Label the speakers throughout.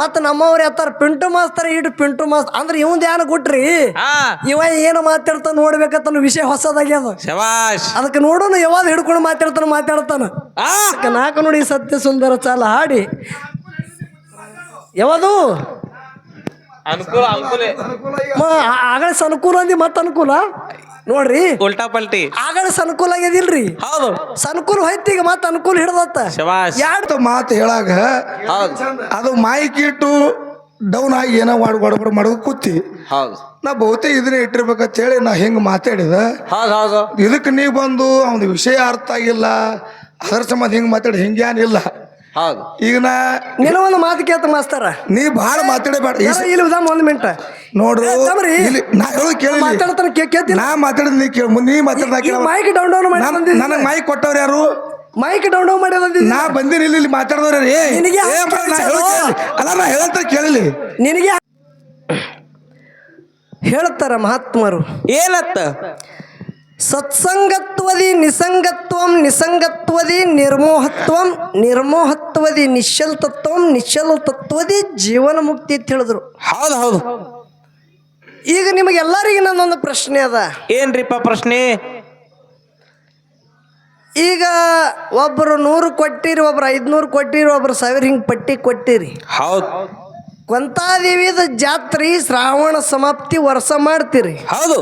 Speaker 1: ಮತ್ತ ನಮ್ಮವ್ರು ಎತ್ತಾರ ಪಿಂಟು ಮಾಸ್ತರ ಇಟ್ಟು ಪಿಂಟು ಮಾಸ್ ಅಂದ್ರೆ ಇವಂದ ಯಾನ ಕೊಟ್ರಿ ಇವ ಏನು ಮಾತಾಡ್ತಾನ ನೋಡ್ಬೇಕಂತ ವಿಷಯ ಹೊಸದಾಗ್ಯದ
Speaker 2: ಶವಾಶ್
Speaker 1: ಅದಕ್ಕೆ ನೋಡೋಣ ಯಾವಾಗ ಹಿಡ್ಕೊಂಡು ಮಾತಾಡ್ತಾನ ಮಾತಾಡ್ತಾನ. ನಾಲ್ಕು ನೋಡಿ ಸತ್ಯ ಸುಂದರ ಚಾಲ ಹಾಡಿ. ಯಾವುದು?
Speaker 2: ಅನುಕೂಲ ಅನುಕೂಲ.
Speaker 1: ಅನುಕೂಲ ಅಂದಿ ಮತ್ತ ಅನುಕೂಲ? ನೋಡ್ರಿ?
Speaker 2: ಉಲ್ಟಾ ಪಲ್ಟಿ.
Speaker 1: ಆಗಳ ಸನ್ಕೂಲ ಆಗ್ಯದಿಲ್ರಿ?
Speaker 2: ಹೌದು.
Speaker 1: ಸನ್ಕೂಲ ಹೋಯ್ತು ಈಗ ಮತ್ತೆ ಅನುಕೂಲ ಹಿಡ್ದತ್ತ.
Speaker 2: ಶಬಾಷ್.
Speaker 3: ಮಾತು ಹೇಳಾಗ
Speaker 2: ಹೌದು.
Speaker 3: ಅದು ಮಾಯಿಕ್ ಇಟ್ಟು ಡೌನ್ ಆಗಿ ಏನೋ ಮಾಡಿ ಗಡಬಡ ಮಾಡೋದು ಕೂತಿ.
Speaker 2: ಹೌದು.
Speaker 3: ನಾ ಬಹುತೇಕ ಇದನ್ನೇ ಇಟ್ಟಿರ್ಬೇಕಂತ ಹೇಳಿ ನಾ ಹಿಂಗೆ ಮಾತಾಡಿದ.
Speaker 2: ಹೌದು ಹೌದು.
Speaker 3: ಇದಕ್ಕೆ ನೀ ಬಂದು ಅವ್ನ ವಿಷಯ ಅರ್ಥ ಆಗಿಲ್ಲ. ಅದರ ಸಂಬಂಧ ಹಿಂಗೆ ಮಾತಾಡಿ ಹಿಂಗೇನಿಲ್ಲ
Speaker 2: ಹೌದು.
Speaker 3: ಈಗ ನಾ
Speaker 1: ನಿನ್ನ ಒಂದು ಮಾತು ಕೇಳ್ತ ಮಾಸ್ತಾರ.
Speaker 3: ನೀ ಬಹಳ ಮಾತಾಡಬೇಡ.
Speaker 1: ಇಲ್ಲಿ ಉದಾಮ ಒಂದು ಮಿನಿಟ್
Speaker 3: ನೋಡ್ರಿ ಇಲ್ಲಿ ನಾ ಹೇಳು ಕೇಳಿ
Speaker 1: ಮಾತಾಡ್ತಾನ ಕೇ- ಕೇಳ್ತೀನಿ.
Speaker 3: ನಾ ಮಾತಾಡಿದ್ ನೀ ಕೇಳ. ನೀ ಮಾತಾಡ್ದ
Speaker 1: ಮೈಕ್ ಡೌನ್ ಡೌನ್ ಮಾಡಿ.
Speaker 3: ನನಗೆ ಮೈಕ್ ಕೊಟ್ಟವ್ರು ಯಾರು?
Speaker 1: ಮೈಕ್ ಡೌನ್ ಡೌನ್ ಮಾಡಿ ಬಂದಿದ್ದೀನಿ.
Speaker 3: ನಾ ಬಂದಿನಿ ಇಲ್ಲಿ ಇಲ್ಲಿ ಮಾತಾಡ್ದವ್ರು ರೀ
Speaker 1: ನಿನಗೆ?
Speaker 3: ಅಲ್ಲ ನಾ ಹೇಳಂತ ಕೇಳಲಿ
Speaker 1: ನಿನಗೆ ಹೇಳ್ತಾರ ಮಹಾತ್ಮರು.
Speaker 2: ಏನತ್ತ?
Speaker 1: ಸತ್ಸಂಗತ್ವದಿ ನಿಸಂಗತ್ವಂ ನಿಸಂಗತ್ವದಿ ನಿರ್ಮೋಹತ್ವಂ ನಿರ್ಮೋಹತ್ವದಿ ನಿಶ್ಚಲ ತತ್ವಂ ನಿಶ್ಚಲ ತತ್ವದಿ ಜೀವನ ಮುಕ್ತಿ ಅಂತ ಹೇಳಿದ್ರು.
Speaker 2: ಹೌದು ಹೌದು.
Speaker 1: ಈಗ ನಿಮಗೆಲ್ಲರಿಗೆ ನನ್ನೊಂದು ಪ್ರಶ್ನೆ ಅದ.
Speaker 2: ಏನ್ರಿಪ್ಪ ಪ್ರಶ್ನೆ?
Speaker 1: ಈಗ ಒಬ್ಬರು ನೂರು ಕೊಟ್ಟಿರಿ ಒಬ್ರು ಐದ್ನೂರು ಕೊಟ್ಟಿರಿ ಒಬ್ರು ಸಾವಿರ ಹಿಂಗೆ ಪಟ್ಟಿ ಕೊಟ್ಟಿರಿ.
Speaker 2: ಹೌದು.
Speaker 1: ಕೊಂತಾದೇವಿದ ಜಾತ್ರೆ ಶ್ರಾವಣ ಸಮಾಪ್ತಿ ವರ್ಷ ಮಾಡ್ತೀರಿ.
Speaker 2: ಹೌದು.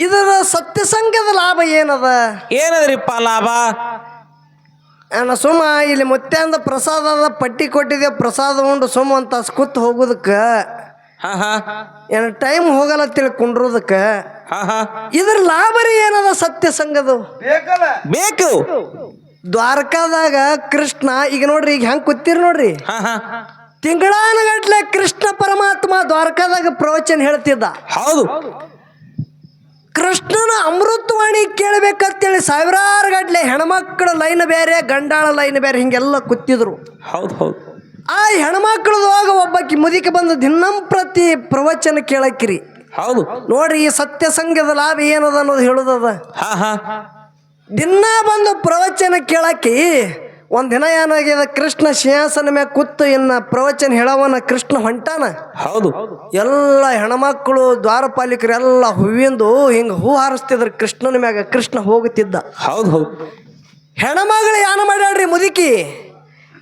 Speaker 1: ಇದರ ಸತ್ಯಸಂಗದ ಲಾಭ ಏನದ?
Speaker 2: ಏನದ್ರಿಪ್ಪ ಲಾಭ?
Speaker 1: ಅಣ್ಣ ಸುಮ್ಮ ಇಲ್ಲಿ ಮುತ್ಯಾಂದ ಪ್ರಸಾದದ ಪಟ್ಟಿ ಕೊಟ್ಟಿದೆ ಪ್ರಸಾದ ಉಂಡು ಸುಮ್ಮ ಅಂತ ಕೂತ್ ಹೋಗೋದಕ್ಕೆ.
Speaker 2: ಏನ ಹಾ.
Speaker 1: ಏನು ಟೈಮ್ ಹೋಗಲ್ಲ ತಿಳಿ ಕುಂಡ್ರೋದಕ್ಕೆ.
Speaker 2: ಹಾ ಹಾ.
Speaker 1: ಇದ್ರ ಲಾಭ ರೀ ಏನದ ಸಂಘದ
Speaker 2: ಬೇಕು.
Speaker 1: ದ್ವಾರಕಾದಾಗ ಕೃಷ್ಣ ಈಗ ನೋಡ್ರಿ ಈಗ ಹೆಂಗೆ ಕೂತಿರ್ ನೋಡ್ರಿ?
Speaker 2: ಹಾ ಹಾ.
Speaker 1: ತಿಂಗಳಾನಗಟ್ಲೆ ಕೃಷ್ಣ ಪರಮಾತ್ಮ ದ್ವಾರಕಾದಾಗ ಪ್ರವಚನ ಹೇಳ್ತಿದ್ದ.
Speaker 2: ಹೌದು.
Speaker 1: ಕೃಷ್ಣನ ಅಮೃತವಾಣಿ ಕೇಳಬೇಕಂತೇಳಿ ಸಾವಿರಾರು ಗಟ್ಲೆ ಹೆಣ್ಮಕ್ಳ ಲೈನ್ ಬೇರೆ ಗಂಡಾಳ ಲೈನ್ ಬೇರೆ ಹಿಂಗೆಲ್ಲ ಕೂತಿದ್ರು.
Speaker 2: ಹೌದು ಹೌದು.
Speaker 1: ಆ ಹೆಣ್ಮಕ್ಳದಾಗ ಒಬ್ಬಾಕಿ ಮುದಿಕೆ ಬಂದು ದಿನಂಪ್ರತಿ ಪ್ರವಚನ ಕೇಳಕ್ಕಿರಿ
Speaker 2: ಹೌದು.
Speaker 1: ನೋಡ್ರಿ ಈ ಸತ್ಯಸಂಗದ ಲಾಭ ಏನದ ಅನ್ನೋದು ಹೇಳುದದ?
Speaker 2: ಹಾ ಹಾ.
Speaker 1: ದಿನ ಬಂದು ಪ್ರವಚನ ಕೇಳಕ್ಕಿ ಒಂದ್ ದಿನ ಏನಾಗ್ಯದ ಕೃಷ್ಣ ಸಿಂಹಾಸನ ಮ್ಯಾಗ ಕೂತು ಇನ್ನ ಪ್ರವಚನ ಹೇಳವನ ಕೃಷ್ಣ ಹೊಂಟಾನ.
Speaker 2: ಹೌದು.
Speaker 1: ಎಲ್ಲ ಹೆಣ್ಮಕ್ಳು ದ್ವಾರಪಾಲಿಕರು ಎಲ್ಲ ಹೂವಿಂದು ಹಿಂಗ ಹೂ ಹಾರಿಸ್ತಿದ್ರು ಕೃಷ್ಣನ ಮ್ಯಾಗ ಕೃಷ್ಣ ಹೋಗುತ್ತಿದ್ದ
Speaker 2: ಹೌದು ಹೌದು.
Speaker 1: ಹೆಣಮಗಳು ಯಾನ ಮಾಡ್ಯಾಡ್ರಿ ಮುದುಕಿ?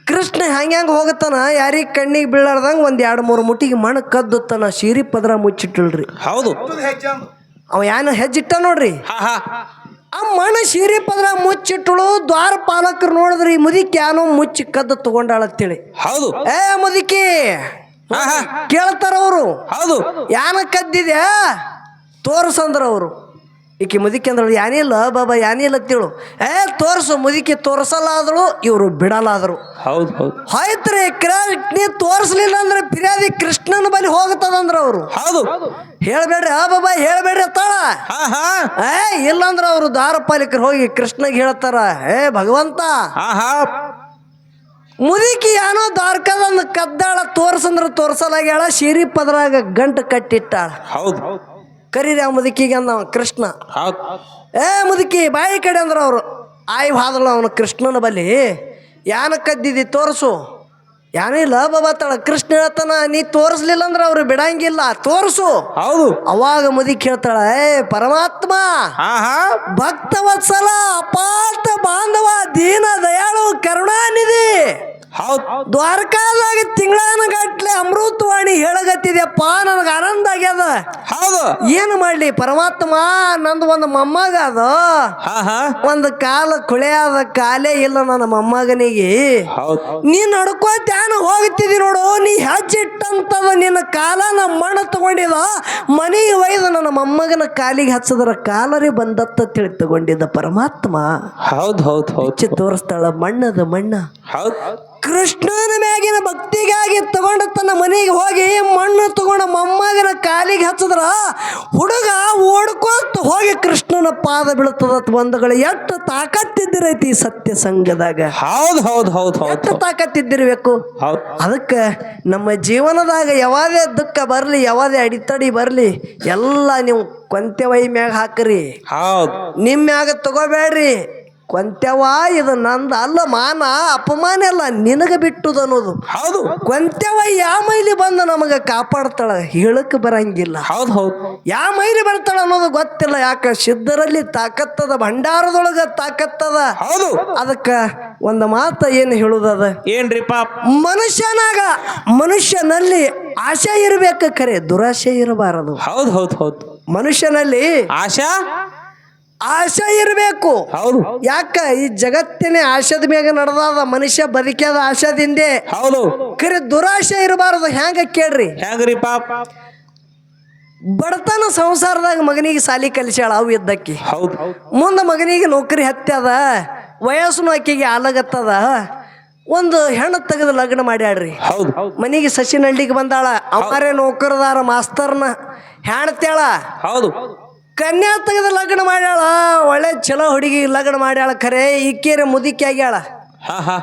Speaker 1: ಕೃಷ್ಣ ಹೆಂಗೆ ಹೆಂಗೆ ಹೋಗುತ್ತಾನ? ಯಾರಿಗೆ ಕಣ್ಣಿಗೆ ಬೀಳಾರ್ದಂಗೆ ಒಂದು ಎರಡು ಮೂರು ಮುಟ್ಟಿಗೆ ಮಣ್ಣು ಕದ್ದುತ್ತಾನ ಸೀರಿ ಪದ್ರ ಮುಚ್ಚಿಟ್ಟಳ್ರಿ
Speaker 2: ಹೌದು.
Speaker 1: ಅವ ಯಾನ ಹೆಜ್ಜಿಟ್ಟ ನೋಡ್ರಿ?
Speaker 2: ಹಾ ಹಾ.
Speaker 1: ಆ ಮಣ್ಣು ಸೀರೆ ಪದ್ರ ಮುಚ್ಚಿಟ್ಟಳು ದ್ವಾರ ಪಾಲಕರು ನೋಡಿದ್ರಿ ಈ ಮುದುಕಿ ಯಾನೋ ಮುಚ್ಚಿ ಕದ್ದು ತಗೊಂಡಾಳತ್ತೇಳಿ
Speaker 2: ಹೌದು.
Speaker 1: ಏ ಮುದುಕಿ ಕೇಳ್ತಾರ ಅವರು
Speaker 2: ಹೌದು.
Speaker 1: ಯಾನ ಕದ್ದಿದ್ಯಾ? ತೋರ್ಸಂದ್ರ ಅವರು ಈಕಿ ಮುದುಕಿ ಅಂದಳು ಯಾನಿಲ್ಲ ಬಾಬಾ ಯಾನಿಲ್ಲ ಅಂತೇಳು. ಏ ತೋರ್ಸು ಮುದುಕಿ ತೋರಿಸಲಾದ್ರು ಇವರು ಬಿಡಲಾದರು
Speaker 2: ಹೌದು ಹೌದು.
Speaker 1: ಹೋಯ್ತ್ರಿ ಕ್ರ- ನೀ ತೋರಿಸ್ಲಿಲ್ಲ ಅಂದ್ರೆ ಫಿರ್ಯಾದಿ ಕೃಷ್ಣನ ಬಳಿ ಹೋಗ್ತದಂದ್ರ ಅವರು.
Speaker 2: ಹೌದು.
Speaker 1: ಹೇಳ್ಬೇಡ್ರಿ ಆ ಬಾಬಾ ಹೇಳ್ಬೇಡ್ರಿ
Speaker 2: ತಾಳ
Speaker 1: ಏ ಇಲ್ಲಂದ್ರ ಅವರು ದಾರಪಾಲಿಕರು ಹೋಗಿ ಕೃಷ್ಣಗೆ ಹೇಳ್ತಾರ. ಏ ಭಗವಂತ.
Speaker 2: ಹಾ ಹಾ.
Speaker 1: ಮುದುಕಿ ಏನೋ ದ್ವಾರಕದಂದ ಕದ್ದಾಳ ತೋರ್ಸಂದ್ರ ತೋರ್ಸಲಾಗ್ಯಾಳ ಶಿರಿ ಪದ್ರಾಗ ಗಂಟು ಕಟ್ಟಿಟ್ಟಾಳ.
Speaker 2: ಹೌದು.
Speaker 1: ಕರೀರಿ ಆ ಮುದುಕಿಗೆ ಅಂದ ಕೃಷ್ಣ. ಏ ಮುದುಕಿ ಬಾಯಿ ಕಡೆ ಅಂದ್ರೆ ಅವರು. ಆಯ್ ಹಾದಳು ಅವನು ಕೃಷ್ಣನ ಬಲಿ ಯಾನ ಕದ್ದಿದಿ ತೋರ್ಸು. ಲಾಭ ಬಾಬಾತಾಳ ಕೃಷ್ಣ ಹೇಳ್ತಾನ ನೀ ತೋರಿಸ್ಲಿಲ್ಲ ಅಂದ್ರೆ ಅವ್ರು ಬಿಡಂಗಿಲ್ಲ. ತೋರಿಸು.
Speaker 2: ಹೌದು.
Speaker 1: ಅವಾಗ ಮುದುಕಿ ಹೇಳ್ತಾಳ ಏ ಪರಮಾತ್ಮ ಭಕ್ತವತ್ಸಲ ಅಪಾರ್ಥ ಬಾಂಧವ ದೀನ ದಯಾಳು ಕರುಣಾನಿಧಿ. ದ್ವಾರಕಾದಾಗ ತಿಂಗಳನ ಗಟ್ಲೆ ಅಮೃತವಾಣಿ ಹೇಳಗತ್ತಿದ್ಯಪ್ಪ ನನಗೆ ಆನಂದ ಆಗ್ಯದ.
Speaker 2: ಹೌದು.
Speaker 1: ಏನು ಮಾಡ್ಲಿ ಪರಮಾತ್ಮ ನಂದು ಒಂದು ಮೊಮ್ಮಗ ಅದ. ಒಂದು ಕಾಲ ಕುಳೆಯಾದ ಕಾಲೇ ಇಲ್ಲ ನನ್ನ ಮೊಮ್ಮಗನಿಗೆ.
Speaker 2: ಹೌದು.
Speaker 1: ನೀ ನಡ್ಕೋತ್ಯಾನ ಹೋಗ್ತಿದಿ ನೋಡು ನೀ ಹೆಚ್ಚಿಟ್ಟಂತದ ನಿನ್ನ ಕಾಲ ನಮ್ಮ ಮಣ್ಣು ತಗೊಂಡಿದ. ಮನೆಗೆ ಒಯ್ದು ನನ್ನ ಮೊಮ್ಮಗನ ಕಾಲಿಗೆ ಹಚ್ಚದ್ರ ಕಾಲರಿ ಬಂದತ್ತ ತಿಳಿ ತಗೊಂಡಿದ್ದ ಪರಮಾತ್ಮ.
Speaker 2: ಹೌದು ಹೌದು ಹೌದು.
Speaker 1: ತೋರಿಸ್ತಾಳ ಮಣ್ಣದ ಮಣ್ಣ. ಕೃಷ್ಣನ ಮ್ಯಾಗಿನ ಭಕ್ತಿಗಾಗಿ ತಗೊಂಡ ತನ್ನ ಮನೆಗೆ ಹೋಗಿ ಮಣ್ಣು ತಗೊಂಡ ಮೊಮ್ಮಗನ ಕಾಲಿಗೆ ಹಚ್ಚಿದ್ರ ಹುಡುಗ ಓಡ್ಕೊತ ಹೋಗಿ ಕೃಷ್ಣನ ಪಾದ ಬೀಳ್ತದ ಬಂಧುಗಳು ಎಷ್ಟು ತಾಕತ್ತಿದ್ದಿರೈತಿ ಈ ಸತ್ಯ ಸಂಘದಾಗ.
Speaker 2: ಹೌದು ಹೌದು ಹೌದು ಹೌದು.
Speaker 1: ಎಷ್ಟು ತಾಕತ್ತಿದ್ದಿರ್ಬೇಕು?
Speaker 2: ಹೌದು.
Speaker 1: ಅದಕ್ಕೆ ನಮ್ಮ ಜೀವನದಾಗ ಯಾವಾದೇ ದುಃಖ ಬರಲಿ ಯಾವಾದೇ ಅಡಿತಡಿ ಬರಲಿ ಎಲ್ಲ ನೀವು ಕೊಂತೆ ವೈ ಮ್ಯಾಗ ಹಾಕ್ರಿ.
Speaker 2: ಹೌದು.
Speaker 1: ನಿಮ್ಮ ಮ್ಯಾಗ ತಗೋಬೇಡ್ರಿ. ಕೊಂತ್ಯವ ಇದು ನಂದು ಅಲ್ಲ ಮಾನ ಅಪಮಾನ ಅಲ್ಲ ನಿನಗೆ ಬಿಟ್ಟುದು ಅನ್ನೋದು.
Speaker 2: ಹೌದು.
Speaker 1: ಕೊಂತ್ಯವ ಯಾವ ಮೈಲಿ ಬಂದು ನಮಗೆ ಕಾಪಾಡ್ತಾಳ? ಹೇಳಕ್ ಬರಂಗಿಲ್ಲ.
Speaker 2: ಹೌದು ಹೌದು.
Speaker 1: ಯಾವ ಮೈಲಿ ಬರ್ತಾಳ ಅನ್ನೋದು ಗೊತ್ತಿಲ್ಲ ಯಾಕ ಸಿದ್ಧರಲ್ಲಿ ತಾಕತ್ತದ ಭಂಡಾರದೊಳಗ ತಾಕತ್ತದ?
Speaker 2: ಹೌದು.
Speaker 1: ಅದಕ್ಕೆ ಒಂದು ಮಾತು ಏನು ಹೇಳುದದ
Speaker 2: ಏನ್ರಿ ಪಾಪ್?
Speaker 1: ಮನುಷ್ಯನಾಗ ಮನುಷ್ಯನಲ್ಲಿ ಆಶೆ ಇರಬೇಕು ಖರೆ ದುರಾಶೆ ಇರಬಾರದು.
Speaker 2: ಹೌದು ಹೌದು ಹೌದು.
Speaker 1: ಮನುಷ್ಯನಲ್ಲಿ
Speaker 2: ಆಶಾ?
Speaker 1: ಆಶೆ ಇರಬೇಕು.
Speaker 2: ಹೌದು.
Speaker 1: ಯಾಕ? ಈ ಜಗತ್ತಿನ ಆಶದ ಮ್ಯಾಗ ನಡೆದಾದ ಮನುಷ್ಯ ಬದುಕ್ಯಾದ ಆಶದಿಂದೆ
Speaker 2: ಹೌದು.
Speaker 1: ಕರೆ ದುರಾಶೆ ಇರಬಾರದು. ಹ್ಯಾಂಗ ಕೇಳ್ರಿ?
Speaker 2: ಹೆಂಗ್ರಿ ಪಾಪ?
Speaker 1: ಬಡತನ ಸಂಸಾರದಾಗ ಮಗನಿಗೆ ಸಾಲಿ ಕಲಿಸ್ಯಾಳ ಅವು ಇದ್ದಕ್ಕಿ.
Speaker 2: ಹೌದು.
Speaker 1: ಮುಂದೆ ಮಗನಿಗೆ ನೌಕರಿ ಹತ್ಯದ ವಯಸ್ಸು ಆಕೆಗೆ ಆಲಗತ್ತದ. ಒಂದು ಹೆಣ್ಣು ತೆಗೆದು ಲಗ್ನ ಮಾಡ್ಯಾಡ್ರಿ
Speaker 2: ಹೌದು.
Speaker 1: ಮನೆಗೆ ಸಸಿನಳ್ಳಿಗೆ ಬಂದಾಳ. ಅವರೇ ನೌಕರದಾರ ಮಾಸ್ತರ್ನ ಹೆಣ್ತ್ಯಾಳ
Speaker 2: ಹೌದು.
Speaker 1: ಕನ್ಯಾ ತೆಗೆದು ಲಗ್ನ ಮಾಡ್ಯಾಳ ಒಳ್ಳೆ ಚಲೋ ಹುಡುಗಿ ಲಗ್ನ ಮಾಡ್ಯಾಳ ಖರೆ ಇಕ್ಕೇರೆ ಮುದುಕಿ ಆಗ್ಯಾಳ.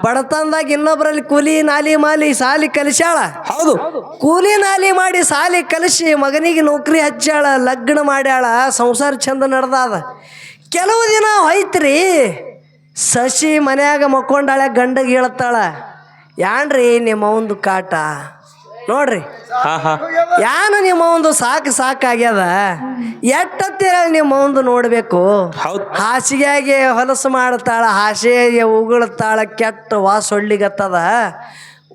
Speaker 1: ಬಡತನದಾಗ ಇನ್ನೊಬ್ಬರಲ್ಲಿ ಕೂಲಿ ನಾಲಿ ಮಾಲಿ ಸಾಲಿ ಕಲಿಸ್ಯಾಳ.
Speaker 2: ಹೌದು.
Speaker 1: ಕೂಲಿ ನಾಲಿ ಮಾಡಿ ಸಾಲಿ ಕಲಿಸಿ ಮಗನಿಗೆ ನೌಕರಿ ಹಚ್ಚಾಳ ಲಗ್ನ ಮಾಡ್ಯಾಳ ಸಂಸಾರ ಚಂದ ನಡೆದಾದ. ಕೆಲವು ದಿನ ಹೋಯ್ತ್ರಿ ಸಸಿ ಮನ್ಯಾಗ ಮಕ್ಕೊಂಡಾಳೆ ಗಂಡಗೆ ಹೇಳ್ತಾಳ ಯಾಣ್ರಿ ನಿಮ್ಮ ಒಂದು ಕಾಟ? ನೋಡ್ರಿ.
Speaker 2: ಹಾ ಹಾ.
Speaker 1: ಯಾನ ನಿಮ್ಮ ಒಂದು ಸಾಕು ಸಾಕಾಗ್ಯದ? ಎಟ್ಟತ್ತಿರ ನಿಮ್ಮ ಒಂದು ನೋಡಬೇಕು?
Speaker 2: ಹೌದು.
Speaker 1: ಹಾಸಿಗೆಗೆ ಹೊಲಸು ಮಾಡ್ತಾಳ ಹಾಸಿಗೆ ಉಗುಳ್ತಾಳ ಕೆಟ್ಟ ವಾಸೊಳ್ಳಿಗತ್ತದ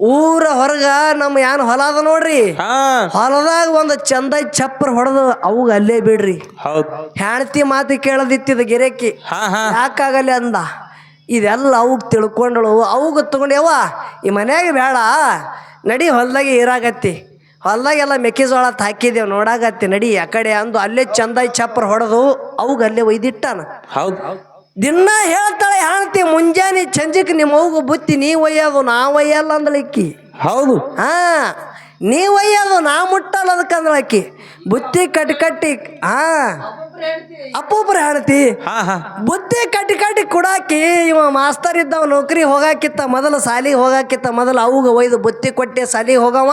Speaker 1: ಊರ ಹೊರಗ ನಮ್ಮ ಏನ್ ಹೊಲ ಅದ ನೋಡ್ರಿ?
Speaker 2: ಹಾ.
Speaker 1: ಹೊಲದಾಗ ಒಂದು ಚಂದ ಚಪ್ಪರ್ ಹೊಡೆದು ಅವಾಗ ಅಲ್ಲೇ ಬಿಡ್ರಿ.
Speaker 2: ಹೌದು.
Speaker 1: ಹೆಣ್ತಿ ಮಾತು ಕೇಳದಿತ್ತಿದ ಗಿರಕಿ.
Speaker 2: ಹಾ ಹಾ.
Speaker 1: ಯಾಕಾಗಲ್ಲ ಅಂದ? ಇದೆಲ್ಲ ಅವಾಗ ತಿಳ್ಕೊಂಡಳು. ಅವಾಗ ತಗೊಂಡೆವ ಈ ಮನ್ಯಾಗ ಬೇಡ. ನಡಿ ಹೊಲ್ದಾಗೆ ಇರಾಗತ್ತಿ ಹೊಲ್ದಾಗೆಲ್ಲ ಮೆಕ್ಕೆಜೋಳ ಹಾಕಿದೇವು ನೋಡಾಗತ್ತಿ. ನಡಿ ಆ ಕಡೆ ಅಂದು ಅಲ್ಲೇ ಚಂದಾಗಿ ಚಪ್ಪರ್ ಹೊಡೆದು ಅವಾಗ ಅಲ್ಲೇ ಒಯ್ದಿಟ್ಟಾನ.
Speaker 2: ಹೌದು.
Speaker 1: ದಿನ ಹೇಳ್ತಾಳೆ ಹೇಳ್ತಿ ಮುಂಜಾನೆ ಚಂಜಕ್ಕೆ ನಿಮ್ಮ ಅವ್ಗ ಬುತ್ತಿ ನೀ ಒಯ್ಯೋದು ನಾ ಒಯ್ಯಲ್ಲ ಅಂದಳಿಕ್ಕಿ
Speaker 2: ಹೌದು.
Speaker 1: ಹಾ ನೀ ಒಯ್ಯೋದು ನಾ ಮುಟ್ಟಲ್ಲ ಅದಕ್ಕೆ ಅಂದಳಕ್ಕಿ ಬುತ್ತಿ ಕಟ್ ಕಟ್ಟಿ ಹಾ ಅಪ್ಪೊಬ್ರು ಹೇಳ್ತಿ ಬುತ್ತಿ ಕಟ್ಟಿ ಕಟ್ಟಿ ಕುಡಾಕಿ ಇವ ಮಾಸ್ತರ್ ಇದ್ದವ ನೌಕರಿ ಹೋಗಾಕಿತ್ತ ಮೊದಲು ಸಾಲಿಗೆ ಹೋಗಾಕಿತ್ತ ಮೊದಲು ಅವಾಗ ಒಯ್ದು ಬುತ್ತಿ ಕೊಟ್ಟೆ ಸಾಲಿಗೆ ಹೋಗವ.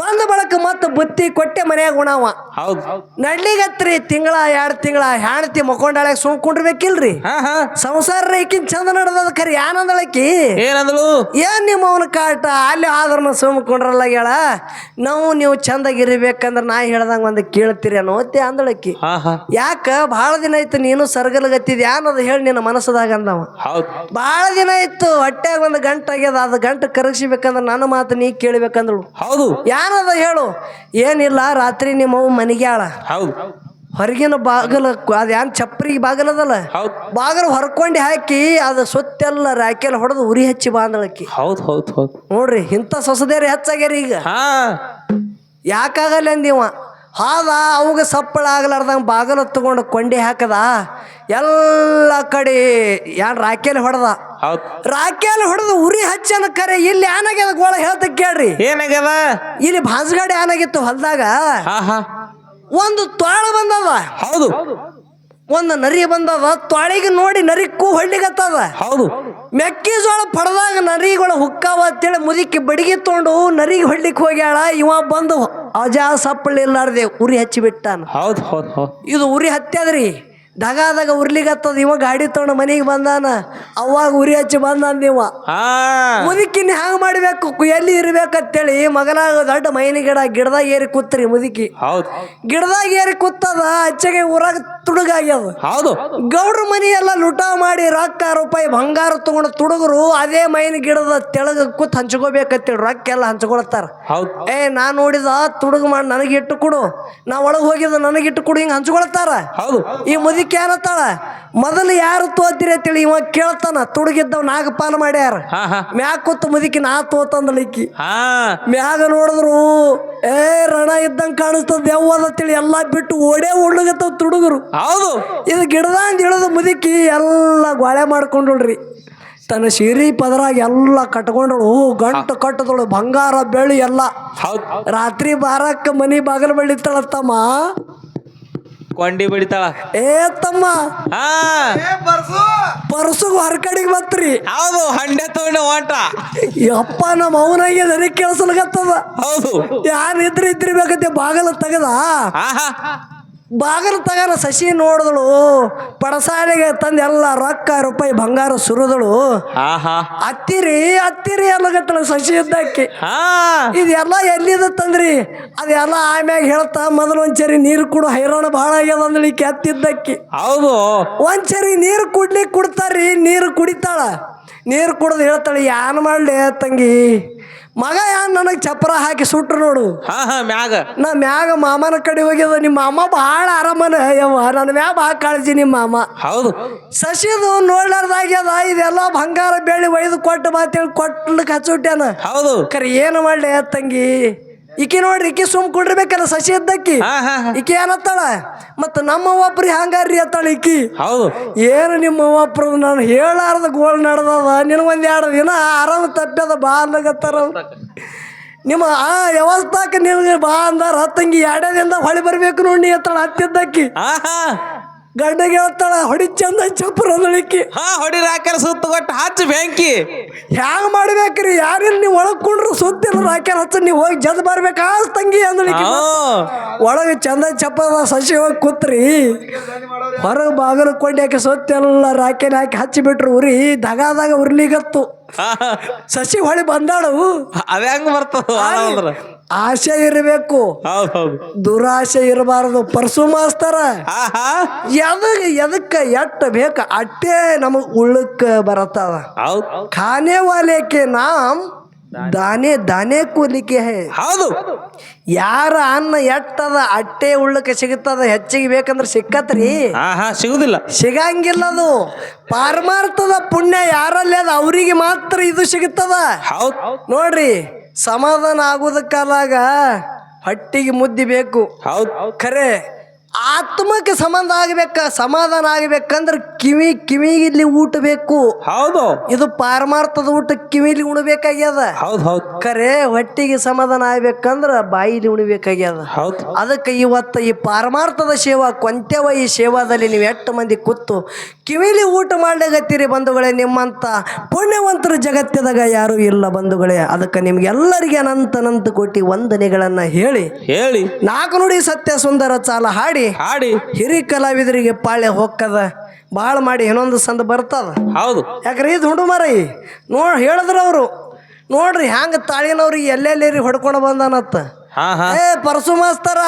Speaker 1: ಬಂದ ಬಳಕ ಮತ್ತೆ ಬುತ್ತಿ ಕೊಟ್ಟೆ ಮನೆಯಾಗ ಉಣವ.
Speaker 2: ಹೌದು.
Speaker 1: ನಡ್ಲಿಗತ್ರಿ ತಿಂಗಳ ಎರಡು ತಿಂಗಳ ಹೆಣ್ತಿ ಮಕ್ಕೊಂಡಾಳೆ ಸುಮ್ ಕುಂಡ್ರಬೇಕಿಲ್ರಿ? ಸಂಸಾರ ಈಕಿನ್ ಚಂದ ನಡೆದದ ಖರಿ ಏನಂದಳಕಿ
Speaker 2: ಏನಂದಳು?
Speaker 1: ಏನ್ ನಿಮ್ಮ ಅವನ ಕಾಟ? ಅಲ್ಲಿ ಆದ್ರೂ ಸುಮ್ ಕುಂಡ್ರಲ್ಲ ಹೇಳ ನಾವು ನೀವು ಚಂದಾಗಿರ್ಬೇಕಂದ್ರೆ ನಾ ಹೇಳ್ದಂಗ ಒಂದು ಕೇಳ್ತೀರಿ ಅನ್ನೋತ್ತೆ ಅಂದಳಕ್ಕಿ.
Speaker 2: ಹಾ ಹಾ.
Speaker 1: ಯಾಕ? ಬಹಳ ದಿನ ಆಯ್ತು ನೀನು ಸರ್ಗಲ್ಗತ್ತಿದ್ಯಾ ಅನ್ನೋದು ಹೇಳಿ ನಿನ್ನ ಮನಸ್ಸದಾಗ ಅಂದವ.
Speaker 2: ಹೌದು.
Speaker 1: ಭಾಳ ದಿನ ಆಯ್ತು ಹೊಟ್ಯಾಗ ಒಂದು ಗಂಟ ಆಗ್ಯದ ಅದು ಗಂಟು ಕರಗಿಸ್ಬೇಕಂದ್ರೆ ನನ್ನ ಮಾತು ನೀ ಕೇಳ್ಬೇಕಂದಳು.
Speaker 2: ಹೌದು.
Speaker 1: ಯಾನದ ಹೇಳು? ಏನಿಲ್ಲ ರಾತ್ರಿ ನಿಮ್ಮ ಅವ್ವ ಮನಿಗ್ಯಾಳ.
Speaker 2: ಹೌದು.
Speaker 1: ಹೊರಗಿನ ಬಾಗಲ ಅದು ಯಾನ್ ಚಪ್ರಿಗೆ ಬಾಗಲದಲ್ಲ
Speaker 2: ಹೌದು.
Speaker 1: ಬಾಗಲ ಹೊರ್ಕೊಂಡು ಹಾಕಿ ಅದು ಸುತ್ತೆಲ್ಲ ರಾಕೆಲ್ ಹೊಡೆದು ಉರಿ ಹಚ್ಚಿ ಬಾಂದಳಕ್ಕಿ
Speaker 2: ಹೌದು ಹೌದು ಹೌದು.
Speaker 1: ನೋಡ್ರಿ ಇಂಥ ಸೊಸದೇರಿ ಹೆಚ್ಚಾಗ್ಯಾರ ಈಗ
Speaker 2: ಹಾ.
Speaker 1: ಯಾಕಾಗಲ್ಲ ಅಂದಿವ ಹಾದ ಅವಾಗ ಸಪ್ಪಳ ಆಗ್ಲಾರ್ದಂಗೆ ಬಾಗಲ ತಗೊಂಡು ಕೊಂಡಿ ಹಾಕದ. ಎಲ್ಲ ಕಡೆ ಯಾನ್ ರಾಕೆಲ್ ಹೊಡೆದ? ರಾಕೆಲ್ ಹೊಡೆದು ಉರಿ ಹಚ್ಚನ ಕರೆ ಇಲ್ಲಿ ಏನಾಗ್ಯದ ಗೋಳ ಹೇಳ್ತ ಕೇಳ್ರಿ.
Speaker 2: ಏನಾಗ್ಯದ?
Speaker 1: ಇಲ್ಲಿ ಭಾಸ್ಗಾಡಿ ಏನಾಗಿತ್ತು ಹೊಲ್ದಾಗ. ಒಂದು ತೋಳ ಬಂದದ.
Speaker 2: ಹೌದು.
Speaker 1: ಒಂದು ನರಿ ಬಂದದ ತೊಳಿಗೆ ನೋಡಿ ನರಿ ಕೂ ಹೊಳ್ಳಿಗತ್ತದ
Speaker 2: ಹೌದು.
Speaker 1: ಮೆಕ್ಕೆಜೋಳ ಪಡೆದಾಗ ನರಿಗಳ ಹುಕ್ಕಾವ ಅಂತೇಳಿ ಮುದುಕಿ ಬಡಿಗೆ ತೊಗೊಂಡು ನರಿಗೆ ಹೊಡ್ಲಿಕ್ಕೆ ಹೋಗ್ಯಾಳ ಇವ ಬಂದು ಅಜಾ ಸಪ್ಪಳ ಇಲ್ಲಾರ್ದೆ ಉರಿ ಹಚ್ಚಿ ಬಿಟ್ಟಾನ
Speaker 2: ಹೌದು ಹೌದು ಹೌದು.
Speaker 1: ಇದು ಉರಿ ಹತ್ಯದ್ರಿ? ದಗಾದಾಗ ಉರ್ಲಿಗತ್ತದ ಇವ ಗಾಡಿ ತಗೊಂಡು ಮನೆಗೆ ಬಂದಾನ ಅವಾಗ ಉರಿ ಹಚ್ಚಿ ಬಂದಾನ ಇವ.
Speaker 2: ಹಾ.
Speaker 1: ಮುದುಕಿನ ಹ್ಯಾಂಗ ಮಾಡ್ಬೇಕು? ಕು- ಎಲ್ಲಿ ಇರ್ಬೇಕಂತೇಳಿ ಮಗನಾಗ ದೊಡ್ಡ ಮೈನಿ ಗಿಡ ಗಿಡದಾಗ ಏರಿ ಕೂತ್ರಿ ಮುದುಕಿ.
Speaker 2: ಹೌದು.
Speaker 1: ಗಿಡದಾಗ ಏರಿ ಕೂತದ ಅಚ್ಚಗೆ ಊರಾಗ ತುಡುಗಾಗ್ಯದ.
Speaker 2: ಹೌದು.
Speaker 1: ಗೌಡ್ರ ಮನಿ ಎಲ್ಲ ಲುಟ ಮಾಡಿ ರೊಕ್ಕ ರೂಪಾಯಿ ಬಂಗಾರ ತಗೊಂಡು ತುಡುಗರು ಅದೇ ಮೈನ ಗಿಡದ ತೆಳಗ ಕೂತ್ ಹಂಚ್ಕೋಬೇಕಂತೇಳಿ ರೊಕ್ಕ ಎಲ್ಲ ಹಂಚ್ಕೊಳತ್ತಾರ
Speaker 2: ಹೌದು.
Speaker 1: ಏ ನಾ ನೋಡಿದ ತುಡುಗ ಮಾಡಿ ನನಗೆ ಇಟ್ಟು ಕೊಡು. ನಾ ಒಳಗೆ ಹೋಗಿದ ನನಗೆ ಇಟ್ಟು ಕೊಡು ಹಿಂಗೆ ಹಂಚ್ಕೊಳತ್ತಾರ
Speaker 2: ಹೌದು.
Speaker 1: ಈ ಮುದುಕಿ ಏನತ್ತಾಳ ಮೊದಲು ಯಾರು ತೋತಿರಿ ಅಂತೇಳಿ ಇವ ಕೇಳ್ತಾನ ತುಡುಗಿದ್ದವ್ ನಾಗಪಾನ ಮಾಡ್ಯಾರ. ಮ್ಯಾಗ ಕೂತ್ ಮುದಕಿ ನಾ ತೋತಂದಳಿಕ್ಕಿ ಮ್ಯಾಗ ನೋಡಿದ್ರು ಏ ರಣ ಇದ್ದಂಗೆ ಕಾಣಿಸ್ತದ ದೆವ್ವದತ್ತೇಳಿ ಎಲ್ಲ ಬಿಟ್ಟು ಓಡೇ ಉಳ್ಳುಗತ್ತವ್ ತುಡುಗರು.
Speaker 2: ಹೌದು.
Speaker 1: ಇದು ಗಿಡದಂದು ಇಳಿದು ಮುದಕಿ ಎಲ್ಲ ಗೋಳೆ ಮಾಡ್ಕೊಂಡ್ರಿ ತನ್ನ ಸಿರಿ ಪದರಾಗ ಎಲ್ಲ ಕಟ್ಕೊಂಡಳು ಗಂಟು ಕಟ್ಟದಳು ಬಂಗಾರ ಬೆಳ್ಳಿ ಎಲ್ಲ. ರಾತ್ರಿ ಬಾರಕ್ಕ ಮನಿ ಬಾಗಿಲು ಬೆಳಿತಾಳ ತಮ್ಮ
Speaker 2: ಕೊಂಡಿ ಬಿಡಿತಾಳ
Speaker 1: ಏ ತಮ್ಮ.
Speaker 2: ಹಾ.
Speaker 1: ಪರ್ಸುಗ್ ಹೊರಕಡೆಗೆ ಬತ್ರಿ.
Speaker 2: ಹೌದು ಹಂಡೆ ತಗೊಂಡು ಹೊಂಟ
Speaker 1: ಅಪ್ಪ ನಮ್ಮ ಅವನಾಗೆ ನನಗೆ ಕೇಳಿಸ್ಲಗತ್ತದ
Speaker 2: ಹೌದು.
Speaker 1: ಯಾರು ಇದ್ರ ಬೇಕಂತೆ ಬಾಗಲ ತೆಗದ?
Speaker 2: ಆಹಾ.
Speaker 1: ಬಾಗಿಲು ತಗನ ಸಸಿ ನೋಡಿದಳು ಪಡಸಾಲೆಗೆ ತಂದು ಎಲ್ಲ ರೊಕ್ಕ ರೂಪಾಯಿ ಬಂಗಾರ ಸುರಿದಳು.
Speaker 2: ಆಹಾ.
Speaker 1: ಹತ್ತಿರಿ ಹತ್ತಿರಿ ಎಲ್ಲಗತ್ತಳ ಸಸಿ ಇದ್ದಕ್ಕೆ. ಇದೆಲ್ಲ ಎಲ್ಲಿದ ತಂದ್ರಿ? ಅದೆಲ್ಲ ಆಮ್ಯಾಗ ಹೇಳ್ತಾ ಮೊದಲು ಒಂದ್ಸರಿ ನೀರು ಕುಡು ಹೈರಾಣ ಭಾಳ ಆಗ್ಯದ ಅಂದಳಿ ಕೆತ್ತಿದ್ದಕ್ಕೆ
Speaker 2: ಹೌದು.
Speaker 1: ಒಂದ್ಸರಿ ನೀರು ಕುಡ್ಲಿಕ್ಕೆ ಕುಡ್ತಾರ್ರಿ ನೀರು ಕುಡಿತಾಳ. ನೀರು ಕುಡ್ದು ಹೇಳ್ತಾಳೆ ಯಾನ್ ಮಾಡಲಿ ತಂಗಿ? ಮಗ ಯಾನ್ ನನಗೆ ಚಪ್ಪರ ಹಾಕಿ ಸುಟ್ರು ನೋಡು.
Speaker 2: ಹಾ ಹಾ ಮ್ಯಾಗ.
Speaker 1: ನಾ ಮ್ಯಾಗ ಮಾಮನ ಕಡೆ ಹೋಗ್ಯದ ನಿಮ್ಮ ಮಾಮ ಭಾಳ ಆರಾಮನ ಯವ್ವ ನನ್ನ ಮ್ಯಾಗ ಭಾಳ ಕಾಳಜಿ ನಿಮ್ಮ ಮಾಮ.
Speaker 2: ಹೌದು.
Speaker 1: ಸಸಿದು ನೋಡ್ಲಾರ್ದಾಗ್ಯದ ಇದೆಲ್ಲ ಬಂಗಾರ ಬೆಳ್ಳಿ ಒಯ್ದು ಕೊಟ್ಟು ಮಾತೇಳಿ ಕೊಟ್ಲಕ್ಕೆ ಹಚ್ಚುಟ್ಯಾನ.
Speaker 2: ಹೌದು.
Speaker 1: ಕರೆ ಏನು ಮಾಡ್ಲಿ ತಂಗಿ? ಈಕಿ ನೋಡ್ರಿ ಈಕಿ ಸುಮ್ ಕುಡಿರ್ಬೇಕಲ್ಲ ಸಸಿ ಇದ್ದಕ್ಕಿ
Speaker 2: ಹಾ ಹಾ ಹಾ.
Speaker 1: ಈಕಿ ಏನತ್ತಾಳ ಮತ್ತ ನಮ್ಮ ಒಬ್ರಿ ಹಂಗಾರ್ರಿ ಅತ್ತಾಳ ಈಕಿ?
Speaker 2: ಹೌದು.
Speaker 1: ಏನು ನಿಮ್ಮ ಒಬ್ರು ನಾನು ಹೇಳಾರ್ದ ಗೋಳ್ ನಡೆದದ? ನಿನಗೊಂದು ಎರಡು ದಿನ ಆರಾಮ ತಪ್ಪದ ಬಾ ಅವ್ರು. ನಿಮ್ಮ ಆ ವ್ಯವಸ್ಥಾಕ ನಿನ್ಗೆ ಬಾ ಅಂದಾರ? ಹತ್ತಂಗಿ ಎರಡೇ ದಿನದ ಹೊಳಿ ಬರ್ಬೇಕು ನೋಡಿ ಅತ್ತಾಳ ಹತ್ತಿದ್ದಕ್ಕಿ
Speaker 2: ಆಹಾ.
Speaker 1: ಗಂಡಗೆ ಹೇಳ್ತಾಳ ಹೊಡಿ ಚಂದ ಚಪ್ಪರ ಅಂದಳಿಕ್ಕಿ
Speaker 2: ಹಾ ಹೊಡಿ ರಾಕೆಲ್ ಸುತ್ತ ಕೊಟ್ಟು ಹಚ್ಚಿ ಬೆಂಕಿ.
Speaker 1: ಹ್ಯಾಂಗ ಮಾಡ್ಬೇಕ್ರಿ? ಯಾರಿಲ್ಲ ನೀವು ಒಳಕೊಂಡ್ರು ಕುಂಡ್ರು ಸುತ್ತಿಲ್ಲ ರಾಕೆ ಹಚ್ಚ ನೀವು ಹೋಗಿ ಜದ್ ಬರ್ಬೇಕಾ ತಂಗಿ ಅಂದಳಿಕ್ಕಿ
Speaker 2: ಹಾ.
Speaker 1: ಒಳಗೆ ಚಂದ ಚಪ್ಪರ ಸಸಿ ಹೋಗಿ ಕೂತ್ರಿ. ಹೊರಗೆ ಬಾಗಲ ಕೊಂಡಿ ಹಾಕಿ ಸೊತ್ತೆಲ್ಲ ರಾಕೆಲ್ ಹಾಕಿ ಹಚ್ಚಿಬಿಟ್ರು ಉರಿ ದಗಾದಾಗ ಉರ್ಲಿಗತ್ತು. ಸಸಿ ಹೊಳಿ ಬಂದಾಳು
Speaker 2: ಅದ ಹೆಂಗ್ ಬರ್ತದ
Speaker 1: ಆಸೆ ಇರಬೇಕು.
Speaker 2: ಹೌದು
Speaker 1: ದುರಾಸೆ ಇರಬಾರದು. ಪರ್ಸು ಮಾಸ್ತಾರ.
Speaker 2: ಆಹಾ
Speaker 1: ಎದಕ್ ಎದಕ್ಕ ಎಟ್ಟ ಬೇಕ ಅಟ್ಟೆ ನಮಗ್ ಉಳ್ಳಕ್ಕ ಬರತ್ತದ.
Speaker 2: ಹೌದು.
Speaker 1: ಖಾನೆ ವಾಲೇಕೆ ನಾಮ್ ದಾನೆ ದಾನೆ ಕೂಲಿಕೆ ಹೇ.
Speaker 2: ಹೌದು.
Speaker 1: ಯಾರ ಅನ್ನ ಎಟ್ಟದ ಅಟ್ಟೆ ಉಳ್ಳಕ್ಕೆ ಸಿಗುತ್ತದ ಹೆಚ್ಚಿಗೆ ಬೇಕಂದ್ರೆ ಸಿಕ್ಕತ್ರಿ.
Speaker 2: ಆಹಾ ಸಿಗುದಿಲ್ಲ.
Speaker 1: ಸಿಗಂಗಿಲ್ಲದು. ಪಾರಮಾರ್ಥದ ಪುಣ್ಯ ಯಾರಲ್ಲಿ ಅದ ಅವರಿಗೆ ಮಾತ್ರ ಇದು ಸಿಗುತ್ತದ.
Speaker 2: ಹೌದು.
Speaker 1: ನೋಡ್ರಿ. ಸಮಾಧಾನ ಆಗುದಕ್ಕಾದಾಗ ಹಟ್ಟಿಗೆ ಮುದ್ದಿ ಬೇಕು.
Speaker 2: ಹೌದು.
Speaker 1: ಖರೆ. ಆತ್ಮಕ್ಕೆ ಸಂಬಂಧ ಆಗ್ಬೇಕ ಸಮಾಧಾನ ಆಗ್ಬೇಕಂದ್ರೆ ಕಿವಿ ಕಿವಿಗಿಲ್ಲಿ ಊಟ ಬೇಕು.
Speaker 2: ಹೌದು.
Speaker 1: ಇದು ಪಾರಮಾರ್ಥದ ಊಟ ಕಿವಿಲಿ ಉಣಬೇಕಾಗ್ಯದ.
Speaker 2: ಹೌದು ಹೌದು.
Speaker 1: ಖರೆ ಹೊಟ್ಟಿಗೆ ಸಮಾಧಾನ ಆಗ್ಬೇಕಂದ್ರ ಬಾಯಿಲಿ ಉಣಬೇಕಾಗ್ಯದ.
Speaker 2: ಹೌದು.
Speaker 1: ಅದಕ್ಕೆ ಇವತ್ತು ಈ ಪಾರಮಾರ್ಥದ ಸೇವಾ ಕೊಂತೆವ ಈ ಸೇವಾದಲ್ಲಿ ನೀವು ಎಷ್ಟು ಮಂದಿ ಕೂತು ಕಿವಿಲಿ ಊಟ ಮಾಡ್ಲಾಗತ್ತೀರಿ ಬಂಧುಗಳೇ ನಿಮ್ಮಂತ ಪುಣ್ಯವಂತರ ಜಗತ್ತದಾಗ ಯಾರೂ ಇಲ್ಲ ಬಂಧುಗಳೇ. ಅದಕ್ಕೆ ನಿಮ್ಗೆಲ್ಲರಿಗೆ ಅನಂತ ಅನಂತ ಕೋಟಿ ವಂದನೆಗಳನ್ನು ಹೇಳಿ.
Speaker 2: ಹೇಳಿ.
Speaker 1: ನಾಲ್ಕು ನುಡಿ ಸತ್ಯ ಸುಂದರ ಚಾಲ ಹಾಡಿ.
Speaker 2: ಹಾಡಿ
Speaker 1: ಹಿರಿ ಕಲಾವಿದರಿಗೆ ಪಾಳೆ ಹೊಕ್ಕದ ಭಾಳ ಮಾಡಿ ಇನ್ನೊಂದು ಸಂದ ಬರ್ತದ.
Speaker 2: ಹೌದು.
Speaker 1: ಯಾಕ್ರಿ ಇದು ಹುಡು ಮಾರೈ? ನೋಡ್ ಹೇಳಿದ್ರು ಅವರು. ನೋಡ್ರಿ ಹ್ಯಾಂಗ ತಾಳಿನವ್ರಿಗೆ ಎಲ್ಲೆಲ್ಲಿ ಹೊಡ್ಕೊಂಡು ಬಂದನತ್ತ ಏ ಪರಸು ಮಾಸ್ತರ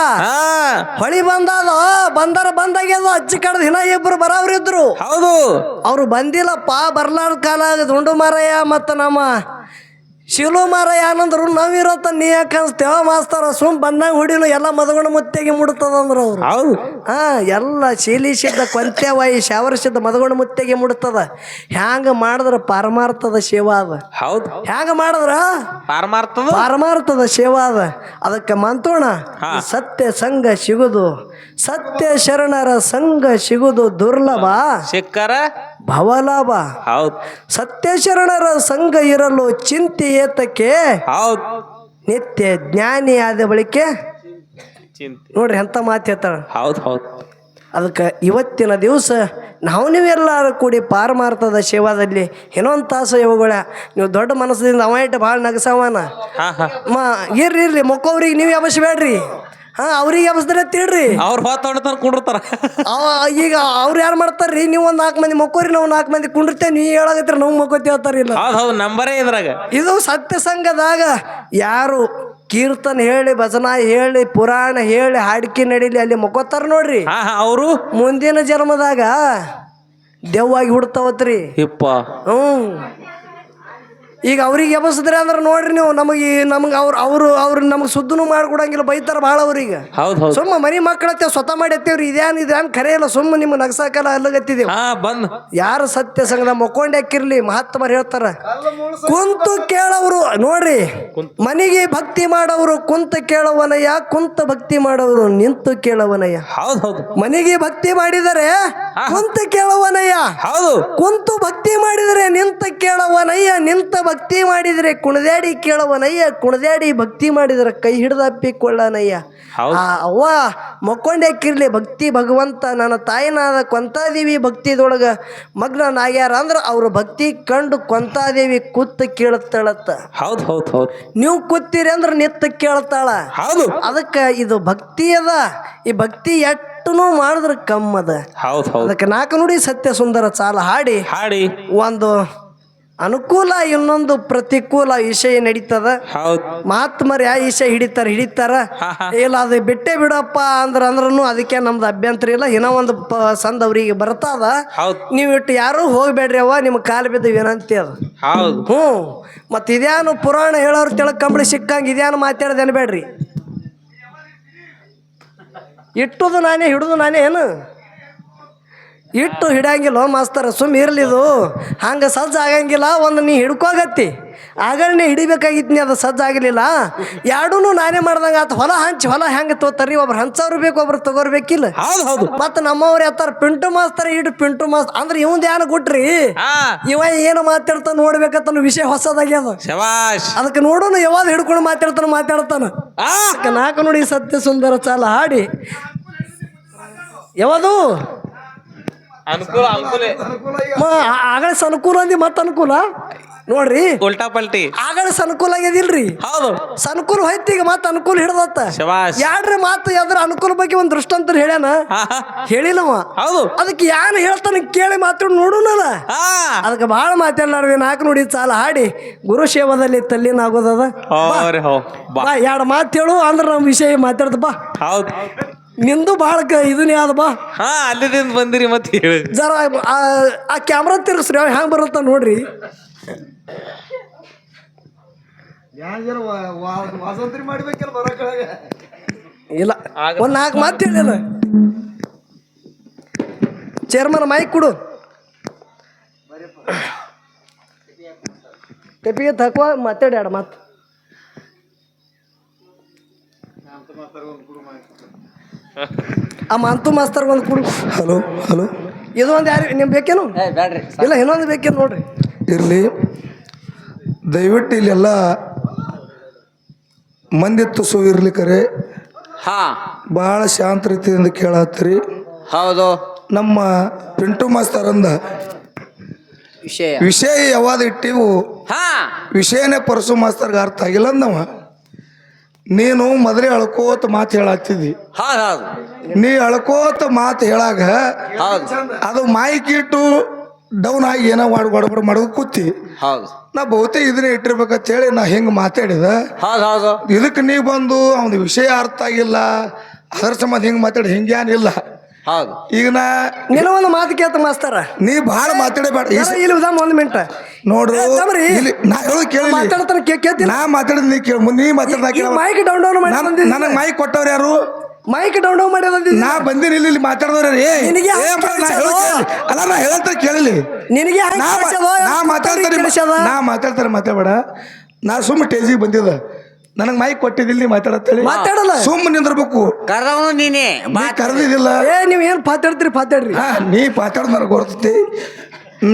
Speaker 1: ಹೊಳಿ ಬಂದದ ಬಂದರ ಬಂದಾಗ್ಯದ ಅಜ್ಜಿ ಕಡದ ಹಿನ ಇಬ್ರು ಬರವ್ರಿದ್ರು.
Speaker 2: ಹೌದು.
Speaker 1: ಅವ್ರು ಬಂದಿಲ್ಲಪ್ಪ ಬರ್ಲಾರ್ದ ಕಾಲ ದುಂಡು ಮಾರಯ್ಯ ಮತ್ತ ನಮ್ಮ ಶಿಲು ಮಾರ ಅನ್ನಂದ್ರು ನಾವಿರತ್ತ ನೀ ಯಾಕೆ ಅನ್ಸ್ತೇವ ಮಾಸ್ತಾರ ಸುಮ್ ಬಂದಾಗ ಹೊಡಿಲು ಎಲ್ಲ ಮದಗಣ ಮುತ್ತೆಗೆ ಮುಡ್ತದ ಅಂದ್ರು ಅವ್ರು.
Speaker 2: ಹೌದು.
Speaker 1: ಹಾ ಎಲ್ಲ ಶೀಲಿಸಿದ್ದ ಕೊಂತೆವಾಯಿ ಶಾವರಿಸಿದ್ದ ಮದಗಣ ಮುತ್ತೆಗೆ ಮುಡ್ತದ. ಹ್ಯಾಂಗ ಮಾಡಿದ್ರ ಪರಮಾರ್ಥದ ಸೇವಾ ಅದ.
Speaker 2: ಹೌದು.
Speaker 1: ಹ್ಯಾಂಗ ಮಾಡಿದ್ರ?
Speaker 2: ಪಾರಮಾರ್ಥದ?
Speaker 1: ಪರಮಾರ್ಥದ ಸೇವಾ ಅದ. ಅದಕ್ಕೆ ಮಂತೋಣ ಸತ್ಯ ಸಂಘ ಸಿಗುದು. ಸತ್ಯ ಶರಣರ ಸಂಘ ಸಿಗುದು ದುರ್ಲಭ.
Speaker 2: ಸಿಕ್ಕರ?
Speaker 1: ಭವಲಾಭ.
Speaker 2: ಹೌದು.
Speaker 1: ಸತ್ಯ ಶರಣರ ಸಂಘ ಇರಲು ಚಿಂತೆ ಏತಕ್ಕೆ?
Speaker 2: ಹೌದು.
Speaker 1: ನಿತ್ಯ ಜ್ಞಾನಿ ಆದ ಬಳಿಕೆ?
Speaker 2: ಚಿಂತೆ.
Speaker 1: ನೋಡ್ರಿ ಎಂತ ಮಾತು ಹೇಳ್ತಾಳ
Speaker 2: ಹೌದು ಹೌದು.
Speaker 1: ಅದಕ್ಕೆ ಇವತ್ತಿನ ದಿವಸ ನಾವು ನೀವೆಲ್ಲರೂ ಕೂಡಿ ಪಾರಮಾರ್ಥದ ಸೇವಾದಲ್ಲಿ ಇನ್ನೊಂದು ತಾಸು ಇವುಗಳ ನೀವು ದೊಡ್ಡ ಮನಸ್ಸಿನಿಂದ ಅವ ಇಟ್ಟು ಭಾಳ ನಗಸವನ. ಮಾ ಇರ್ರಿ ಇರ್ರಿ ಮೊಕ್ಕವ್ರಿಗೆ ನೀವು ಎಬಸ್ಬೇಡ್ರಿ ಹಾಂ ಅವ್ರಿಗೆ ಎಬಸ್ದ್ರೆ ತಿಳ್ರಿ
Speaker 2: ಅವ್ರ ಹೊತ್ತ
Speaker 1: ಅವ ಈಗ ಅವ್ರು ಯಾರು ಮಾಡ್ತಾರ್ರಿ? ನೀವು ಒಂದು ನಾಲ್ಕು ಮಂದಿ ಮಕ್ಕೋರಿ ನಾವು ನಾಲ್ಕು ಮಂದಿ ಕುಂಡಿರ್ತೇವೆ ನೀವು ಹೇಳಾಗತ್ರಿ ನಾವು ಮಕ್ಕೋತಿ ಹೇಳ್ತಾರಿಲ್ಲ
Speaker 2: ಹೌದು ಹೌದು ನಂಬರೇ ಇದ್ರಾಗ.
Speaker 1: ಇದು ಸತ್ಯ ಸಂಘದಾಗ ಯಾರು ಕೀರ್ತನ್ ಹೇಳಿ ಭಜನಾ ಹೇಳಿ ಪುರಾಣ ಹೇಳಿ ಹಾಡಿಕೆ ನಡೀಲಿ ಅಲ್ಲಿ ಮಕ್ಕೋತಾರ ನೋಡ್ರಿ.
Speaker 2: ಹಾ ಹಾ ಅವರು?
Speaker 1: ಮುಂದಿನ ಜನ್ಮದಾಗ ದೆವ್ವಾಗಿ ಹುಡ್ತಾವತ್ರಿ.
Speaker 2: ಇಪ್ಪ.
Speaker 1: ಹ್ಞೂ ಈಗ ಅವ್ರಿಗೆ ಎಬಸಿದ್ರೆ ಅಂದ್ರೆ ನೋಡ್ರಿ ನೀವು ನಮಗೆ ನಮ್ಗೆ ಅವ್ರು ಅವರು ಅವ್ರು ನಮ್ಗೆ ಸುದ್ದನು ಮಾಡ್ಕೊಡಂಗಿಲ್ಲ ಬೈತಾರೆ ಭಾಳ ಅವ್ರಿಗೆ.
Speaker 2: ಹೌದು ಹೌದು.
Speaker 1: ಸುಮ್ಮ ಮನಿ ಮಕ್ಕಳತ್ತೆ ಸ್ವತಃ ಮಾಡಿ ಎತ್ತೇವ್ರಿ ಇದ್ಯಾನ್ ಇದ್ಯಾನ್ ಖರೆ ಇಲ್ಲ ಸುಮ್ಮ ನಿಮ್ಗೆ ನಗಸಾಕಲ್ಲ ಅಲ್ಲಗತ್ತಿದೇವು.
Speaker 2: ಹಾ ಬಂದ್.
Speaker 1: ಯಾರು ಸತ್ಯ ಸಂಗದ ಮೊಕ್ಕೊಂಡ್ ಹಾಕಿರ್ಲಿ ಮಹಾತ್ಮರು ಹೇಳ್ತಾರ. ಕುಂತು ಕೇಳವರು ನೋಡ್ರಿ ಮನಿಗೆ ಭಕ್ತಿ ಮಾಡವರು ಕುಂತ ಕೇಳವನಯ್ಯ ಕುಂತ ಭಕ್ತಿ ಮಾಡವರು ನಿಂತು ಕೇಳವನಯ್ಯ.
Speaker 2: ಹೌದು ಹೌದು.
Speaker 1: ಮನಿಗೆ ಭಕ್ತಿ ಮಾಡಿದರೆ ಕುಂತ ಕೇಳವನಯ್ಯ.
Speaker 2: ಹೌದು.
Speaker 1: ಕುಂತು ಭಕ್ತಿ ಮಾಡಿದರೆ ನಿಂತ ಕೇಳವನಯ್ಯ ನಿಂತ ಭಕ್ತಿ ಮಾಡಿದ್ರೆ ಕುಣದ್ಯಾಡಿ ಕೇಳವನಯ್ಯ ಕುಣದ್ಯಾಡಿ ಭಕ್ತಿ ಮಾಡಿದ್ರೆ ಕೈ ಹಿಡಿದಪ್ಪಿಕೊಳ್ಳನಯ್ಯ. ಅವ್ವ ಮಕ್ಕೊಂಡ್ಯಾಕಿರ್ಲಿ ಭಕ್ತಿ ಭಗವಂತ ನನ್ನ ತಾಯಿನಾದ ಕೊಂತಾದೇವಿ ಭಕ್ತಿದೊಳಗ ಮಗ್ನನಾಗ್ಯಾರ ಅಂದ್ರೆ ಅವ್ರ ಭಕ್ತಿ ಕಂಡು ಕೊಂತಾದೇವಿ ಕೂತ್ ಕೇಳುತ್ತಾಳತ್ತ
Speaker 2: ಹೌದು ಹೌದು ಹೌದು.
Speaker 1: ನೀವು ಕೂತೀರಿ ಅಂದ್ರೆ ನಿತ್ತ ಕೇಳ್ತಾಳ.
Speaker 2: ಹೌದು.
Speaker 1: ಅದಕ್ಕೆ ಇದು ಭಕ್ತಿ ಅದ. ಈ ಭಕ್ತಿ ಎಷ್ಟುನೂ ಮಾಡಿದ್ರೆ ಕಮ್ಮದ.
Speaker 2: ಹೌದು ಹೌದು.
Speaker 1: ಅದಕ್ಕೆ ನಾಲ್ಕು ನುಡಿ ಸತ್ಯ ಸುಂದರ ಚಾಲ ಹಾಡಿ.
Speaker 2: ಹಾಡಿ.
Speaker 1: ಒಂದು ಅನುಕೂಲ ಇನ್ನೊಂದು ಪ್ರತಿಕೂಲ ವಿಷಯ ನಡೀತದ. ಮಹಾತ್ಮರು ಯಾವ ವಿಷಯ ಹಿಡಿತಾರ ಹಿಡಿತಾರ. ಇಲ್ಲ ಅದು ಬಿಟ್ಟೆ ಬಿಡಪ್ಪ ಅಂದ್ರ ಅಂದ್ರೂ ಅದಕ್ಕೆ ನಮ್ದು ಅಭ್ಯಂತರ ಇಲ್ಲ. ಏನೋ ಒಂದು ಸಂದ ಅವ್ರಿಗೆ ಬರ್ತದ. ನೀವು ಇಟ್ಟು ಯಾರು ಹೋಗ್ಬೇಡ್ರಿ ಅವ್ವ ನಿಮ್ ಕಾಲು ಬಿದ್ದು ವಿನಂತಿ ಅದು. ಹ್ಞೂ. ಮತ್ತೆ ಇದ್ಯಾನು ಪುರಾಣ ಹೇಳೋರು ತೆಳಗ್ ಕಂಬಳಿ ಸಿಕ್ಕಂಗೆ ಇದ್ಯಾನು ಮಾತಾಡೋದು ಅನ್ಬೇಡ್ರಿ ಇಟ್ಟುದು ನಾನೇ ಹಿಡಿದು ನಾನೇ ಏನು? ಇಟ್ಟು ಹಿಡಂಗಿಲ್ಲ ಮಾಸ್ತರ ಸುಮ್ ಇರ್ಲಿದು ಹಂಗೆ ಸಜ್ಜ ಆಗಂಗಿಲ್ಲ ಒಂದು ನೀ ಹಿಡ್ಕೋಗತ್ತಿ. ಆಗಲೇ ಹಿಡಿಬೇಕಾಗಿತ್ತು ನೀ ಅದು ಸಜ್ಜ ಆಗಲಿಲ್ಲ. ಎರಡೂ ನಾನೇ ಮಾಡ್ದಂಗೆ ಆತ. ಹೊಲ ಹಂಚಿ ಹೊಲ ಹೆಂಗೆ ತೋತಾರ್ರಿ? ಒಬ್ರು ಹಂಚವ್ರು ಬೇಕು ಒಬ್ರು ತಗೋರ್ಬೇಕಿಲ್ಲ.
Speaker 2: ಹೌದ್ ಹೌದು.
Speaker 1: ಮತ್ತು ನಮ್ಮವ್ರು ಎತ್ತಾರ. ಪಿಂಟು ಮಾಸ್ತರ ಇಟ್ಟು ಪಿಂಟು ಮಾಸ್. ಅಂದ್ರೆ ಇವಂದು ಧ್ಯಾನ
Speaker 2: ಕೊಟ್ರಿ
Speaker 1: ಇವ ಏನು ಮಾತಾಡ್ತಾನ ನೋಡ್ಬೇಕಂತ ವಿಷಯ ಹೊಸದಾಗ್ಯದ ಅದಕ್ಕೆ ನೋಡೋನು ಯಾವಾಗ ಹಿಡ್ಕೊಂಡು ಮಾತಾಡ್ತಾನ ಮಾತಾಡ್ತಾನ. ನಾಲ್ಕು ನೋಡಿ ಸತ್ಯ ಸುಂದರ ಚಾಲ ಹಾಡಿ. ಯಾವುದು?
Speaker 2: ಅನುಕೂಲ ಅನುಕೂಲ
Speaker 1: ಆಗಲೇ ಅನುಕೂಲ ಅಂದಿ ಮತ್ತ ಅನುಕೂಲ? ನೋಡ್ರಿ.
Speaker 2: ಉಲ್ಟಾ ಪಲ್ಟಿ.
Speaker 1: ಆಗಲೇ ಅನುಕೂಲ ಆಗ್ಯದಿಲ್ರಿ?
Speaker 2: ಹೌದು.
Speaker 1: ಸನುಕೂಲ ಹೋಯ್ತು ಈಗ ಮತ್ತೆ ಅನುಕೂಲ ಹಿಡ್ದತ್ತ. ಯಾಡ್ರಿ ಮಾತು ಯಾವ್ದ್ರ ಅನುಕೂಲ ಬಗ್ಗೆ ಒಂದು ದೃಷ್ಟಾಂತ ಹೇಳ್ಯಾನ? ಹೇಳಿಲ್ಲವ.
Speaker 2: ಹೌದು.
Speaker 1: ಅದಕ್ಕೆ ಯಾರು ಹೇಳ್ತಾನ ಕೇಳಿ ಮಾತ್ರ ನೋಡೋಣಲ್ಲ
Speaker 2: ಹಾ.
Speaker 1: ಅದಕ್ಕೆ ಭಾಳ ಮಾತಾಡ್ಲಾರ್ವಿ ನಾಲ್ಕು ನೋಡಿ ಸಾಲ ಹಾಡಿ. ಗುರು ಸೇವಾದಲ್ಲಿ ತಲ್ಲಿನ ಆಗೋದದ ಎರಡು ಮಾತು ಹೇಳು ಅಂದ್ರೆ ನಮ್ಮ ವಿಷಯ ಮಾತಾಡ್ದಪ್ಪ
Speaker 2: ಹೌದ್.
Speaker 1: ನಿಂದು ಭಾಳ ಕ ಇದನ್ನ ಯಾವ್ದು ಬಾ.
Speaker 2: ಹಾ ಅಲ್ಲಿದಿಂದ ಬಂದಿರಿ ಮತ್ತೆ ಹೇಳಿ.
Speaker 1: ಜರ ಆ- ಆ ಕ್ಯಾಮ್ರಾ ತಿರ್ಗಿಸ್ರಿ ಅವ್ ಹೆಂಗೆ ಬರುತ್ತ ನೋಡ್ರಿ.
Speaker 3: ವಾಸಂತ್ರಿ ಮಾಡ್ಬೇಕಲ್ಲ ಬರೋ ಕೆಳಗೆ?
Speaker 1: ಇಲ್ಲ ಒಂದು ನಾಲ್ಕು ಮಾತು ಹೇಳಿಲ್ಲ. ಚೇರ್ಮನ್ ಮೈಕ್ ಕೊಡು. ತೆಪ್ಪಿಗೆ ತಕುವ ಮಾತಾಡ್ಯಾಡ ಮಾತು. ಆ ಮಂತು ಮಾಸ್ತರ್ ಒಂದು ಕೊಡು.
Speaker 3: Hello hello.
Speaker 1: ಇದು ಒಂದು ಯಾರು ನಿಮ್ಗೆ ಬೇಕೇನು? ಇಲ್ಲ ಇನ್ನೊಂದು ಬೇಕೇನು ನೋಡ್ರಿ.
Speaker 3: ಇರಲಿ. ದಯವಿಟ್ಟು ಇಲ್ಲೆಲ್ಲ ಮಂದಿ ತುಸು ಇರ್ಲಿಕ್ಕರೆ
Speaker 2: ಹಾ.
Speaker 3: ಭಾಳ ಶಾಂತ ರೀತಿಯಿಂದ ಕೇಳತ್ತೀರಿ.
Speaker 2: ಹೌದು.
Speaker 3: ನಮ್ಮ ಪಿಂಟು ಮಾಸ್ತರ್
Speaker 2: ವಿಷಯ.
Speaker 3: ವಿಷಯ ಯಾವಾಗ ಇಟ್ಟಿವು?
Speaker 2: ಹಾ.
Speaker 3: ವಿಷಯನೇ ಪರಸು ಮಾಸ್ತರ್ಗೆ ಅರ್ಥ ಆಗಿಲ್ಲ ಅಂದವ. ನೀನು ಮೊದಲೇ ಅಳ್ಕೋತ ಮಾತು ಹೇಳತ್ತಿದ್ದಿ
Speaker 2: ಹೌದು ಹೌದು
Speaker 3: ನೀ ಅಳ್ಕೋತ ಮಾತು ಹೇಳಾಗ
Speaker 2: ಹೌದು
Speaker 3: ಅದು ಮಾಯಿಕಿಟ್ಟು ಡೌನ್ ಆಗಿ ಏನೋ ಮಾಡಿ ಗಡಬಡ ಮಾಡೋದು ಕೂತಿ.
Speaker 2: ಹೌದು
Speaker 3: ನಾ ಬಹುತೇಕ ಇದನ್ನೇ ಇಟ್ಟಿರ್ಬೇಕಂತ ಹೇಳಿ ನಾ ಹಿಂಗೆ ಮಾತಾಡಿದ.
Speaker 2: ಹೌದು ಹೌದು
Speaker 3: ಇದಕ್ಕೆ ನೀ ಬಂದು ಅವನ ವಿಷಯ ಅರ್ಥ ಆಗಿಲ್ಲ. ಅದರ ಸಂಬಂಧ ಹಿಂಗೆ ಮಾತಾಡಿ ಹಿಂಗೇನಿಲ್ಲ
Speaker 2: ಹೌದು.
Speaker 3: ಈಗ ನಾ
Speaker 1: ನೀನು ಒಂದು ಮಾತು ಕೇಳ್ತ ಮಾಸ್ತಾರ.
Speaker 3: ನೀ ಬಹಳ ಮಾತಾಡಬೇಡ. ಈ ಸ-
Speaker 1: ಇಲ್ಲಿ ಉದಾಮ ಒಂದು ಮಿನಿಟ್
Speaker 3: ನೋಡ್ರಿ
Speaker 1: ಏ, ತಮ್ರಿ.
Speaker 3: ಇಲ್ಲಿ ನಾ ಹೇಳೋದು ಕೇಳಿ
Speaker 1: ಮಾತಾಡ್ತಾನ ಕೇ ಕೇಳ್ತೀನಿ.
Speaker 3: ನಾ ಮಾತಾಡಿದ್ ನೀ ಕೇಳ. ನೀ ಮಾತಾಡ್ದ
Speaker 1: ಈಗ ಮೈಕ್ ಡೌನ್ ಡೌನ್ ಮಾಡಿ
Speaker 3: ನನಗೆ ಮೈಕ್ ಕೊಟ್ಟವ್ರು ಯಾರು?
Speaker 1: ಮೈಕ್ ಡೌನ್ ಡೌನ್ ಮಾಡಿ ಬಂದಿದ್ದೀನಿ.
Speaker 3: ನಾ ಬಂದಿನಿ ಇಲ್ಲಿ ಇಲ್ಲಿ ಮಾತಾಡಿದವ್ರು ಏ
Speaker 1: ನಿನಗೆ
Speaker 3: ಏ
Speaker 1: ಹಂಗ್
Speaker 3: ಮಾಡ್- ನಾ
Speaker 1: ಕೇಳ್ಸೋದು?
Speaker 3: ಹೇಳೋದ್ ಕೇಳಿ. ಅಲ್ಲ ನಾ ಹೇಳಂತ ಕೇಳಲಿ
Speaker 1: ನಿನಗೆ ಹೆಂಗ್
Speaker 3: ನಾ ಮಾ-
Speaker 1: ಕೇಳ್ಸೋದು?
Speaker 3: ನಾ ಮಾತಾಡ್ತಾರೆ
Speaker 1: ಕೇಳ್ಸೋದ?
Speaker 3: ನಾ ಮಾತಾಡ್ತಾರೆ ಮಾತಾಡಬೇಡ. ನಾ ಸುಮ್ಮನೆ ಟೇಜಿಗೆ ಬಂದಿದ್ದ. ನನಗೆ ಮೈಕ್ ಕೊಟ್ಟಿದ್ದಿಲ್ಲ ನೀ ಮಾತಾಡತ್ತೇಳಿ.
Speaker 1: ಮಾತಾಡಲ್ಲ.
Speaker 3: ಸುಮ್ಮನೆ ನಿಂದಿರ್ಬೇಕು.
Speaker 2: ಕರ್ದವನು ನೀನೇ
Speaker 3: ನೀ ಕರೆದಿದ್ದಿಲ್ಲ.
Speaker 1: ಏ ನೀವ್ ಏನ್ ಪಾತಾಡ್ತೀರಿ ಪಾತಾಡ್ರಿ.
Speaker 3: ಹಾ ನೀ ಮಾತಾಡೋದು ನನಗೆ ಗೊತ್ತೈತಿ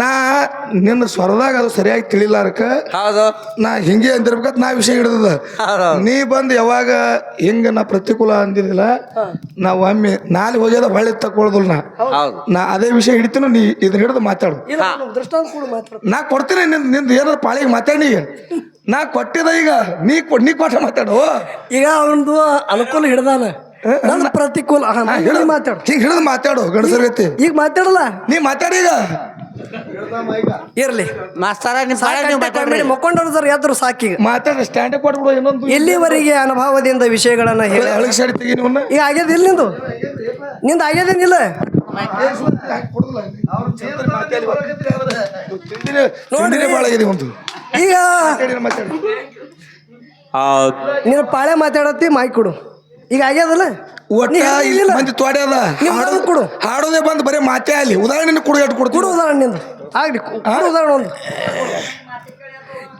Speaker 3: ನಾ ನಿನ್ನ ಸ್ವರದಾಗ ಅದು ಸರಿಯಾಗಿ ತಿಳಿಲಾರಕ
Speaker 2: ಹೌದು.
Speaker 3: ನಾ ಹಿಂಗೆ ಅಂದಿರ್ಬೇಕಂತ ನಾ ವಿಷಯ ಹಿಡಿದದ. ನೀ ಬಂದು ಯಾವಾಗ ಹಿಂಗ ನಾ ಪ್ರತಿಕೂಲ ಅಂದಿದ್ದಿಲ್ಲ ನಾ ಒಮ್ಮೆ ನಾಳೆ ಹೋಗ್ಯದ ಹೊಳ್ಳಿ ತಕೊಳ್ದಲ್ ನಾ.
Speaker 2: ಹೌದು.
Speaker 3: ನಾ ಅದೇ ವಿಷಯ ಹಿಡಿತೀನೋ ನೀ ಇದನ್ನ ಹಿಡಿದು ಮಾತಾಡು.
Speaker 1: ಇಲ್ಲ ನಮ್ ದೃಷ್ಟಾಂತ ಕೂಡ ಮಾತಾಡ
Speaker 3: ನಾ ಕೊಡ್ತೀನಿ ನಿಂದ ನಿಂದ ಏನಾರ ಪಾಳಿಗೆ ಮಾತಾಡಿ. ನಾ ಕೊಟ್ಟಿದ ಈಗ ನೀ ಕೊಡ್ ನೀ ಕೊಟ್ಟ ಮಾತಾಡು.
Speaker 1: ಈಗ ಅವನದು ಅನುಕೂಲ ಹಿಡ್ದಾನ. ನನ್ನ ಪ್ರತಿಕೂಲ. ಹಿಡಿದು ಮಾತಾಡು.
Speaker 3: ಹಿಂಗೆ ಹಿಡಿದು ಮಾತಾಡು ಗಣಸರ್ಗತಿ
Speaker 1: ಈಗ ಮಾತಾಡಲ್ಲ?
Speaker 3: ನೀ ಮಾತಾಡಿ ಈಗ.
Speaker 1: ಇರ್ಲಿ.
Speaker 2: ಮಾಸ್ತರ
Speaker 1: ಮಕ್ಕೊಂಡವ್ರು ಸರ್ ಎದ್ರು ಸಾಕಿ
Speaker 3: ಮಾತಾಡ ಸ್ಟ್ಯಾಂಡ್ ಕೊಟ್ಬಿಡು ಇನ್ನೊಂದು.
Speaker 1: ಇಲ್ಲಿವರೆಗೆ ಅನುಭವದಿಂದ ವಿಷಯಗಳನ್ನ ಈಗ ಆಗ್ಯದ ಇಲ್ಲ ನಿಂದು? ನಿಂದು ಆಗ್ಯದೇನಿಲ್ಲ
Speaker 3: ನೋಡಿ
Speaker 1: ಈಗ
Speaker 3: ಮಾತಾಡಿ ಮಾತಾಡಿ.
Speaker 2: ಹೌದು
Speaker 1: ನೀನು ಪಾಳೆ ಮಾತಾಡತ್ತಿ ಮಾಯ್ ಕೊಡು. ಈಗ ಆಗ್ಯದಲ್ಲ?
Speaker 3: ಒಟ್ಟ ಇಲ್ಲಿ. ಮಂದಿ
Speaker 1: ತೋಡೆ
Speaker 3: ಅದ.
Speaker 1: ಹಾಡೋದು ಕೊಡು.
Speaker 3: ಹಾಡೋದೇ ಬಂದು ಬರೀ ಮಾತೇ ಅಲ್ಲಿ. ಉದಾಹರಣೆ ಕೊಡು ಎಟ್ಟು
Speaker 1: ಕೊಡು
Speaker 3: ಕೊಡು
Speaker 1: ಉದಾಹರಣೆ ನಿಂದು. ಆಗ್ಲಿ ಕೊಡು ಉದಾಹರಣೆ ಒಂದು.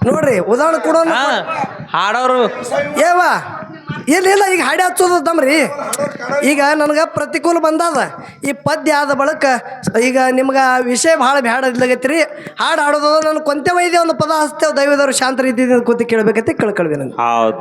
Speaker 1: ನೋಡ್ರಿ ಉದಾಹರಣೆ ಕೊಡು ಅಂದ್-
Speaker 2: ಹಾ ಹಾಡೋರು.
Speaker 1: ಏವಾ ಇಲ್ಲ ಇಲ್ಲ ಈಗ ಹಾಡಿ ಹಚ್ಚೋದತ್ತಮ್ರಿ ಈಗ ನನಗೆ ಪ್ರತಿಕೂಲ ಬಂದದ. ಈ ಪದ್ಯ ಆದ ಬಳಿಕ ಈಗ ನಿಮ್ಗೆ ವಿಷಯ ಭಾಳ ಬ್ಯಾಡ ಇದ್ಲಾಗೈತ್ರಿ. ಹಾಡು ಹಾಡೋದು ನಾನು ಕೊಂತೆ ವೈದ್ಯ ಒಂದು ಪದ ಹಚ್ತೇವೆ ದೈವದವ್ರು ಶಾಂತ ರೀತಿಯಿಂದ ಕೂತಿ ಕೇಳಬೇಕಂತ ಕೇಳ್ಕೊಳ್ವಿ ನಾನು
Speaker 2: ಹೌದು.